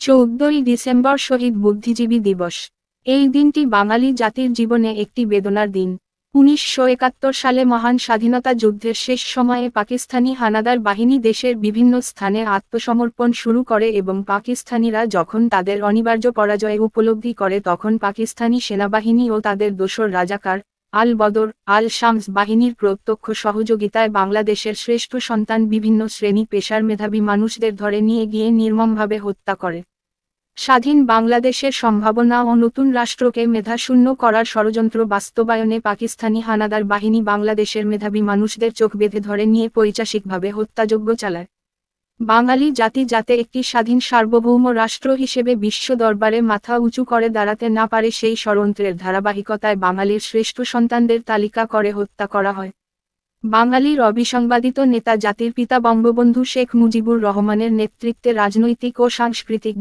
চৌদ্দই December শহীদ বুদ্ধিজীবী দিবস। এই দিনটি বাঙালি জাতির জীবনে একটি বেদনার দিন। উনিশশো একাত্তর সালে মহান স্বাধীনতা যুদ্ধের শেষ সময়ে পাকিস্তানি হানাদার বাহিনী দেশের বিভিন্ন স্থানে আত্মসমর্পণ শুরু করে এবং পাকিস্তানিরা যখন তাদের অনিবার্য পরাজয় উপলব্ধি করে তখন পাকিস্তানি সেনাবাহিনী ও তাদের দোসর রাজাকার আল বদর আল শামস বাহিনীর প্রত্যক্ষ সহযোগিতায় বাংলাদেশের শ্রেষ্ঠ সন্তান বিভিন্ন শ্রেণি পেশার মেধাবী মানুষদের ধরে নিয়ে গিয়ে নির্মমভাবে হত্যা করে। স্বাধীন বাংলাদেশের সম্ভাবনা ও নতুন রাষ্ট্রকে মেধাশূন্য করার ষড়যন্ত্র বাস্তবায়নে পাকিস্তানি হানাদার বাহিনী বাংলাদেশের মেধাবী মানুষদের চোখ বেঁধে ধরে নিয়ে পৈচাসিকভাবে হত্যাযজ্ঞ চালায়। বাঙালি জাতি যাতে একটি স্বাধীন সার্বভৌম রাষ্ট্র হিসেবে বিশ্ব দরবারে মাথা উঁচু করে দাঁড়াতে না পারে সেই ষড়যন্ত্রের ধারাবাহিকতায় বাঙালির শ্রেষ্ঠ সন্তানদের তালিকা করে হত্যা করা হয়। বাঙালির অবিসংবাদিত নেতা জাতির পিতা বঙ্গবন্ধু শেখ মুজিবুর রহমানের নেতৃত্বে রাজনৈতিক ও সাংস্কৃতিক